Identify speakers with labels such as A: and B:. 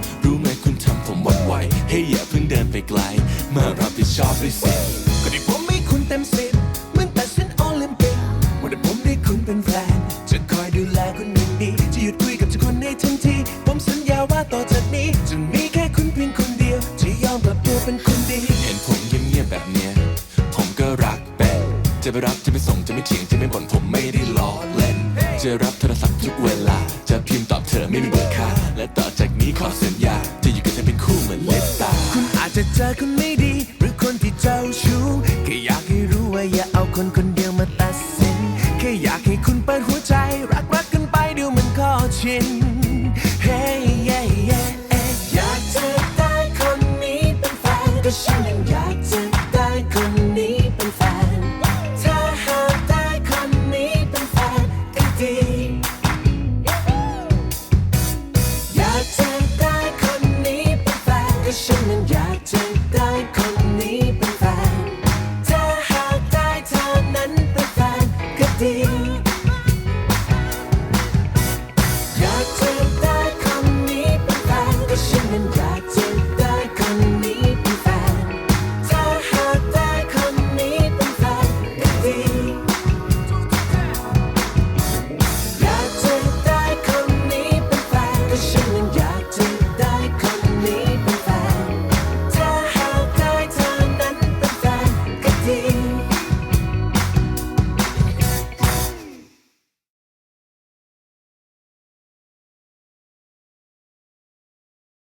A: รฮะรู้ไหมคุณทำผมหวั่นไหวเฮ้ยอย่าเพิ่งเดินไปไกล มารับผิดชอบด้วยสิ
B: ก็ได้ผมให้คุณเต็มสิบเหมือนแต่เส้นโอลิมปิกว่าได้ผมได้คุณเป็นแฟนจะคอยดูแลคุณอย่างดีจะหยุดคุยกับทุกคนในทันที ผมสัญญาว่าต่อจากนี้ จะมีแค่คุณเพียงคนเดียวที่ยอมกลับตัวเป็นคนดี
A: เห็นผมเงียบๆแบบเนี้ยผมก็รักเป็นจะไปรับจะไปส่งจะไม่เถียงจะไม่บ่นผมไม่ได้ล้อเล่น จะรับโทรศัพท์ทุกเวลา มีข้อสัญญา จะอยู่กันจะเป็นคู่เหมือนเล็บตา คุณอาจจะเจอคนไม่ดี หรือคนที่เจ้าชู้แค่อยากให้รู้ว่าอย่าเอาคนคนเดียวมาตัดสินแค่อยากให้
B: คุณเปิดหัวใจ รักรักกันไปดี๋ยวมันก็ชิน time. Shining. and